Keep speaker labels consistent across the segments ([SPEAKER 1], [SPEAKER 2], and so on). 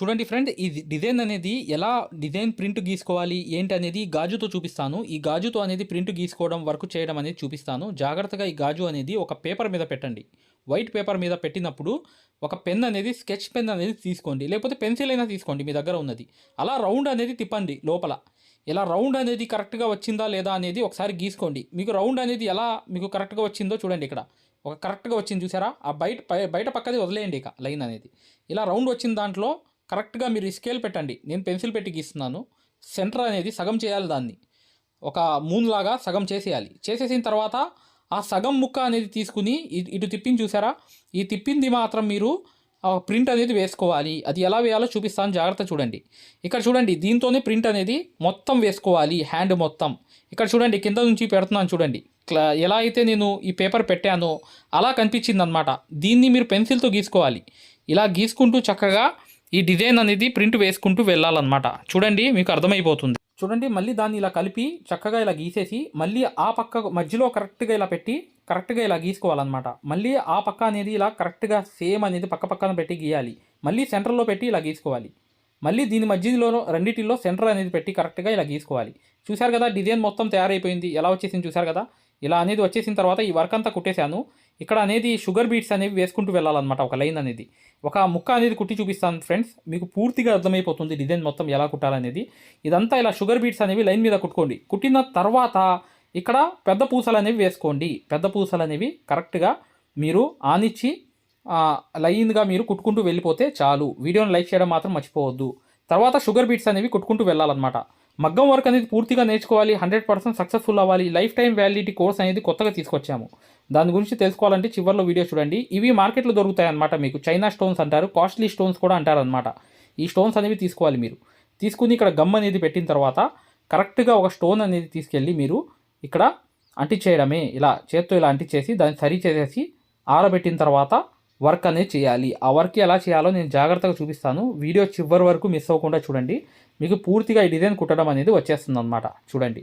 [SPEAKER 1] చూడండి ఫ్రెండ్ ఈ డిజైన్ అనేది ఎలా డిజైన్ ప్రింట్ గీసుకోవాలి ఏంటి అనేది గాజుతో చూపిస్తాను. ఈ గాజుతో అనేది ప్రింట్ గీసుకోవడం వర్క్ చేయడం అనేది చూపిస్తాను. జాగ్రత్తగా ఈ గాజు అనేది ఒక పేపర్ మీద పెట్టండి. వైట్ పేపర్ మీద పెట్టినప్పుడు ఒక పెన్ అనేది స్కెచ్ పెన్ అనేది తీసుకోండి. లేకపోతే పెన్సిల్ అయినా తీసుకోండి మీ దగ్గర ఉన్నది. అలా రౌండ్ అనేది తిప్పండి లోపల. ఇలా రౌండ్ అనేది కరెక్ట్గా వచ్చిందా లేదా అనేది ఒకసారి గీసుకోండి. మీకు రౌండ్ అనేది ఎలా మీకు కరెక్ట్గా వచ్చిందో చూడండి ఇక్కడ. ఒక కరెక్ట్గా వచ్చింది చూసారా? ఆ బయట బయట పక్కది వదిలేయండి ఇక లైన్ అనేది. ఇలా రౌండ్ వచ్చిన దాంట్లో కరెక్ట్గా మీరు స్కేల్ పెట్టండి. నేను పెన్సిల్ పెట్టి గీస్తున్నాను. సెంటర్ అనేది సగం చేయాలి దాన్ని. ఒక మూన్ లాగా సగం చేసేయాలి. చేసేసిన తర్వాత ఆ సగం ముక్క అనేది తీసుకుని ఇటు తిప్పింది చూసారా? ఈ తిప్పింది మాత్రం మీరు ప్రింట్ అనేది వేసుకోవాలి. అది ఎలా వేయాలో చూపిస్తాను. జాగ్రత్త చూడండి. ఇక్కడ చూడండి. దీంతోనే ప్రింట్ అనేది మొత్తం వేసుకోవాలి. హ్యాండ్ మొత్తం. ఇక్కడ చూడండి. కింద నుంచి పెడుతున్నాను చూడండి. ఎలా అయితే నేను ఈ పేపర్ పెట్టానో అలా కనిపించింది అనమాట దీన్ని మీరు పెన్సిల్తో గీసుకోవాలి. ఇలా గీసుకుంటూ చక్కగా ఈ డిజైన్ అనేది ప్రింట్ వేసుకుంటూ వెళ్ళాలన్నమాట. చూడండి మీకు అర్థమైపోతుంది. చూడండి మళ్ళీ దాన్ని ఇలా కలిపి చక్కగా ఇలా గీసేసి మళ్ళీ ఆ పక్క మధ్యలో కరెక్ట్గా ఇలా పెట్టి కరెక్ట్గా ఇలా గీసుకోవాలన్నమాట. మళ్ళీ ఆ పక్క అనేది ఇలా కరెక్ట్గా సేమ్ అనేది పక్క పక్కన పెట్టి గీయాలి. మళ్ళీ సెంటర్లో పెట్టి ఇలా గీసుకోవాలి. మళ్ళీ దీని మధ్యలో రెండిటిలో సెంటర్ అనేది పెట్టి కరెక్ట్గా ఇలా గీసుకోవాలి. చూశారు కదా డిజైన్ మొత్తం తయారైపోయింది. ఎలా వచ్చేసింది చూశారు కదా? ఇలా అనేది వచ్చేసిన తర్వాత ఈ వర్క్ అంతా కుట్టేశాను. ఇక్కడ అనేది షుగర్ బీట్స్ అనేవి వేసుకుంటూ వెళ్ళాలన్నమాట ఒక లైన్ అనేది. ఒక ముక్క అనేది కుట్టి చూపిస్తాను ఫ్రెండ్స్ మీకు పూర్తిగా అర్థమైపోతుంది డిజైన్ మొత్తం ఎలా కుట్టాలనేది. ఇదంతా ఇలా షుగర్ బీట్స్ అనేవి లైన్ మీద కుట్టుకోండి. కుట్టిన తర్వాత ఇక్కడ పెద్ద పూసలు అనేవి వేసుకోండి. పెద్ద పూసలు అనేవి కరెక్ట్గా మీరు ఆనిచ్చి లైన్గా మీరు కుట్టుకుంటూ వెళ్ళిపోతే చాలు. వీడియోని లైక్ చేయడం మాత్రం మర్చిపోవద్దు. తర్వాత షుగర్ బీట్స్ అనేవి కుట్టుకుంటూ వెళ్ళాలన్నమాట. మగ్గం వర్క్ అనేది పూర్తిగా నేర్చుకోవాలి హండ్రెడ్ పర్సెంట్ సక్సెస్ఫుల్ అవ్వాలి. లైఫ్ టైం వ్యాలిడిటీ కోర్స్ అనేది కొత్తగా తీసుకొచ్చాము. దాని గురించి తెలుసుకోవాలంటే చివరిలో వీడియో చూడండి. ఇవి మార్కెట్లో దొరుకుతాయన్నమాట మీకు. చైనా స్టోన్స్ అంటారు కాస్ట్లీ స్టోన్స్ కూడా అంటారు అనమాట ఈ స్టోన్స్ అనేవి తీసుకోవాలి మీరు. తీసుకుని ఇక్కడ గమ్ అనేది పెట్టిన తర్వాత కరెక్ట్గా ఒక స్టోన్ అనేది తీసుకెళ్ళి మీరు ఇక్కడ అంటించేయడమే. ఇలా చేత్తో ఇలా అంటించేసి దాన్ని సరి చేసేసి ఆరబెట్టిన తర్వాత వర్క్ అనేది చేయాలి. ఆ వర్క్ ఎలా చేయాలో నేను జాగ్రత్తగా చూపిస్తాను. వీడియో చివరి వరకు మిస్ అవ్వకుండా చూడండి. మీకు పూర్తిగా ఈ డిజైన్ కుట్టడం అనేది వచ్చేస్తుంది అనమాట చూడండి.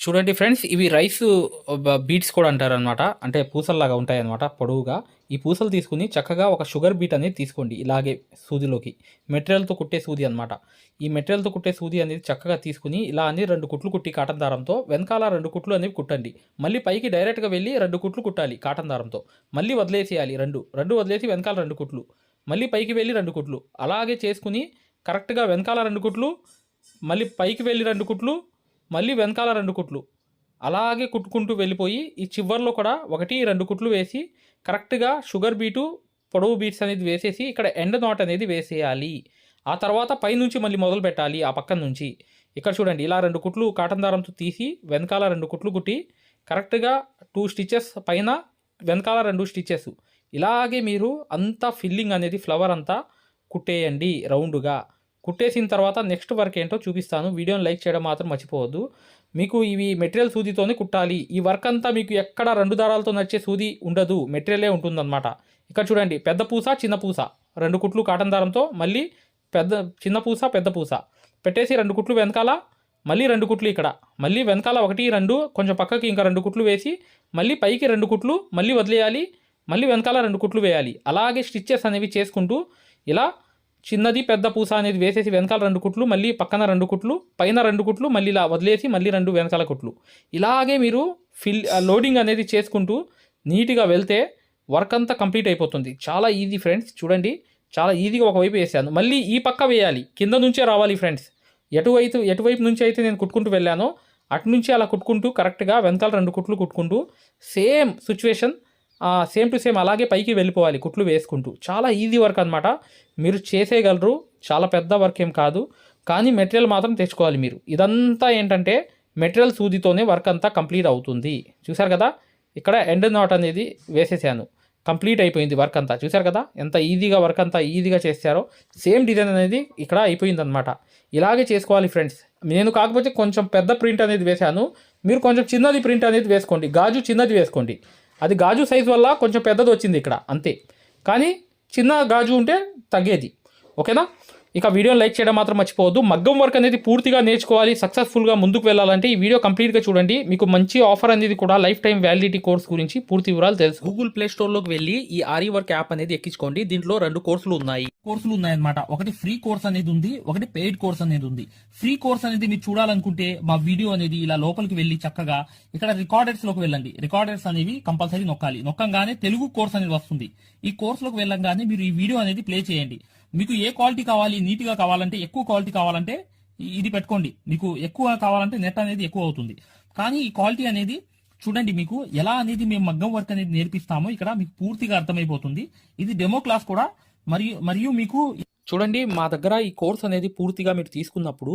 [SPEAKER 1] చూడండి ఫ్రెండ్స్ ఇవి రైస్ బీట్స్ కూడా అంటారు అనమాట అంటే పూసల్లాగా ఉంటాయి అనమాట పొడవుగా. ఈ పూసలు తీసుకుని చక్కగా ఒక షుగర్ బీట్ అనేది తీసుకోండి ఇలాగే సూదిలోకి. మెటీరియల్తో కుట్టే సూది అనమాట ఈ మెటీరియల్తో కుట్టే సూది అనేది చక్కగా తీసుకుని ఇలా అని రెండు కుట్లు కుట్టి కాటన్ దారంతో వెనకాల రెండు కుట్లు అనేవి కుట్టండి. మళ్ళీ పైకి డైరెక్ట్గా వెళ్ళి రెండు కుట్లు కుట్టాలి కాటన్ దారంతో. మళ్ళీ వదిలేసేయాలి రెండు రెండు వదిలేసి వెనకాల రెండు కుట్లు. మళ్ళీ పైకి వెళ్ళి రెండు కుట్లు. అలాగే చేసుకుని కరెక్ట్గా వెనకాల రెండు కుట్లు మళ్ళీ పైకి వెళ్ళి రెండు కుట్లు మళ్ళీ వెనకాల రెండు కుట్లు. అలాగే కుట్టుకుంటూ వెళ్ళిపోయి ఈ చివర్లో కూడా ఒకటి రెండు కుట్లు వేసి కరెక్ట్గా షుగర్ బీటు పొడవు బీట్స్ అనేది వేసేసి ఇక్కడ ఎండ్ నాట్ అనేది వేసేయాలి. ఆ తర్వాత పైనుంచి మళ్ళీ మొదలు పెట్టాలి ఆ పక్కన నుంచి. ఇక్కడ చూడండి ఇలా రెండు కుట్లు కాటన్ దారంతో తీసి వెనకాల రెండు కుట్లు కుట్టి కరెక్ట్గా టూ స్టిచెస్ పైన వెనకాల రెండు స్టిచెస్ ఇలాగే మీరు అంతా ఫిల్లింగ్ అనేది ఫ్లవర్ అంతా కుట్టేయండి రౌండ్గా. కుట్టేసిన తర్వాత నెక్స్ట్ వర్క్ ఏంటో చూపిస్తాను. వీడియోని లైక్ చేయడం మాత్రం మర్చిపోవద్దు. మీకు ఇవి మెటీరియల్ సూదితోనే కుట్టాలి. ఈ వర్క్ అంతా మీకు ఎక్కడ రెండు దారాలతో నచ్చే సూది ఉండదు. మెటీరియలే ఉంటుందన్నమాట. ఇక్కడ చూడండి పెద్ద పూస చిన్న పూస. రెండు కుట్లు కాటన్ దారంతో మళ్ళీ పెద్ద చిన్న పూస పెద్ద పూస. పెట్టేసి రెండు కుట్లు వెనకాల మళ్ళీ రెండు కుట్లు ఇక్కడ. మళ్ళీ వెనకాల ఒకటి రెండు కొంచెం పక్కకి ఇంకా రెండు కుట్లు వేసి మళ్ళీ పైకి రెండు కుట్లు మళ్ళీ వదిలేయాలి మళ్ళీ వెనకాల రెండు కుట్లు వేయాలి. అలాగే స్టిచ్చెస్ అనేవి చేసుకుంటూ ఇలా చిన్నది పెద్ద పూస అనేది వేసేసి వెనకాల రెండు కుట్లు మళ్ళీ పక్కన రెండు కుట్లు పైన రెండు కుట్లు మళ్ళీ ఇలా వదిలేసి మళ్ళీ రెండు వెనకాల కుట్లు. ఇలాగే మీరు ఫిల్ లోడింగ్ అనేది చేసుకుంటూ నీట్గా వెళ్తే వర్క్ అంతా కంప్లీట్ అయిపోతుంది. చాలా ఈజీ ఫ్రెండ్స్ చూడండి. చాలా ఈజీగా ఒకవైపు వేసాను. మళ్ళీ ఈ పక్క వేయాలి. కింద నుంచే రావాలి ఫ్రెండ్స్.
[SPEAKER 2] ఎటువైపు ఎటువైపు నుంచి అయితే నేను కుట్టుకుంటూ వెళ్ళానో అటు నుంచి అలా కుట్టుకుంటూ కరెక్ట్గా వెనకాల రెండు కుట్లు కుట్టుకుంటూ same situation same to same అలాగే పైకి వెళ్ళిపోవాలి కుట్లు వేసుకుంటూ. చాలా ఈజీ వర్క్ అనమాట మీరు చేసేయగలరు చాలా పెద్ద వర్క్ ఏం కాదు. కానీ మెటీరియల్ మాత్రం తెచ్చుకోవాలి మీరు. ఇదంతా ఏంటంటే మెటీరియల్ సూదితోనే వర్క్ అంతా కంప్లీట్ అవుతుంది. చూసారు కదా? ఇక్కడ ఎండ్ నాట్ అనేది వేసేసాను. కంప్లీట్ అయిపోయింది వర్క్ అంతా. చూసారు కదా? ఎంత ఈజీగా వర్క్ అంతా ఈజీగా చేశారో. సేమ్ డిజైన్ అనేది ఇక్కడ అయిపోయింది అనమాట ఇలాగే చేసుకోవాలి ఫ్రెండ్స్ నేను కాకపోతే కొంచెం పెద్ద ప్రింట్ అనేది వేశాను. మీరు కొంచెం చిన్నది ప్రింట్ అనేది వేసుకోండి. గాజు చిన్నది వేసుకోండి. అది గాజు సైజు వల్ల కొంచెం పెద్దది వచ్చింది ఇక్కడ అంతే. కానీ చిన్న గాజు ఉంటే తగ్గేది. ఓకేనా? ఇక వీడియో లైక్ చేయడం మాత్రం మర్చిపోవద్దు. మగ్గం వర్క్ అనేది పూర్తిగా నేర్చుకోవాలి సక్సెస్ఫుల్గా ముందుకు వెళ్ళాలంటే ఈ వీడియో కంప్లీట్గా చూడండి. మీకు మంచి ఆఫర్ అనేది కూడా లైఫ్ టైం వ్యాలిడిటీ కోర్స్ గురించి పూర్తి వివరాలు తెలుసు. గూగుల్ ప్లే స్టోర్లోకి వెళ్ళి ఈ ఆరి వర్క్ యాప్ అనేది ఎక్కించుకోండి. దీంట్లో రెండు కోర్సులు ఉన్నాయి. కోర్సులు ఉన్నాయన్నమాట. ఒకటి ఫ్రీ కోర్స్ అనేది ఉంది ఒకటి పెయిడ్ కోర్స్ అనేది ఉంది. ఫ్రీ కోర్స్ అనేది మీరు చూడాలనుకుంటే మా వీడియో అనేది ఇలా లోపలికి వెళ్ళి చక్కగా ఇక్కడ రికార్డర్స్లోకి వెళ్ళండి. రికార్డర్స్ అనేవి కంపల్సరీ నొక్కాలి. నొక్కంగానే తెలుగు కోర్స్ అనేది వస్తుంది. ఈ కోర్సులోకి వెళ్ళంగానే మీరు ఈ వీడియో అనేది ప్లే చేయండి. మీకు ఏ క్వాలిటీ కావాలి నీట్గా కావాలంటే ఎక్కువ క్వాలిటీ కావాలంటే ఇది పెట్టుకోండి. మీకు ఎక్కువ కావాలంటే నెట్ అనేది ఎక్కువ అవుతుంది. కానీ ఈ క్వాలిటీ అనేది చూడండి మీకు ఎలా అనేది మేము మగ్గం వర్క్ అనేది నేర్పిస్తామో ఇక్కడ మీకు పూర్తిగా అర్థమైపోతుంది. ఇది డెమో క్లాస్ కూడా. మరియు మరియు మీకు చూడండి మా దగ్గర ఈ కోర్స్ అనేది పూర్తిగా మీరు తీసుకున్నప్పుడు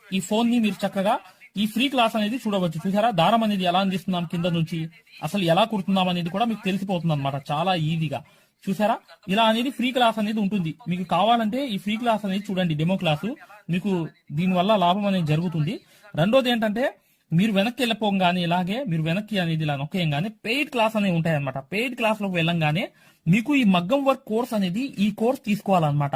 [SPEAKER 2] ఈ ఫోన్ని మీరు చక్కగా ఈ ఫ్రీ క్లాస్ అనేది చూడవచ్చు. చూసారా దారం అనేది ఎలా అందిస్తున్నాం కింద నుంచి? అసలు ఎలా కుడుతున్నాం అనేది కూడా మీకు తెలిసిపోతుంది అనమాట చాలా ఈజీగా. చూసారా ఇలా అనేది ఫ్రీ క్లాస్ అనేది ఉంటుంది. మీకు కావాలంటే ఈ ఫ్రీ క్లాస్ అనేది చూడండి డెమో క్లాసు. మీకు దీనివల్ల లాభం అనేది జరుగుతుంది. రెండోది ఏంటంటే మీరు వెనక్కి వెళ్ళిపోగానే ఇలాగే మీరు వెనక్కి అనేది ఇలా నొక్కేయంగానే పెయిడ్ క్లాస్ అనేవి ఉంటాయి అనమాట పెయిడ్ క్లాస్లోకి వెళ్ళంగానే మీకు ఈ మగ్గం వర్క్ కోర్స్ అనేది ఈ కోర్స్ తీసుకోవాలన్నమాట.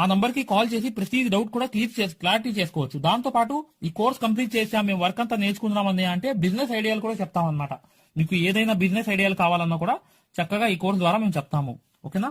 [SPEAKER 2] ఆ నంబర్కి కాల్ చేసి ప్రతి డౌట్ కూడా క్లియర్ చేసి క్లారిటీ చేసుకోవచ్చు. దాంతో పాటు ఈ కోర్స్ కంప్లీట్ చేసాం మేము వర్క్ అంతా నేర్చుకుందామని అంటే బిజినెస్ ఐడియాలు కూడా చెప్తాం అనమాట మీకు ఏదైనా బిజినెస్ ఐడియాలు కావాలన్నా కూడా చక్కగా ఈ కోర్స్ ద్వారా మేము చెప్తాము. ఓకేనా?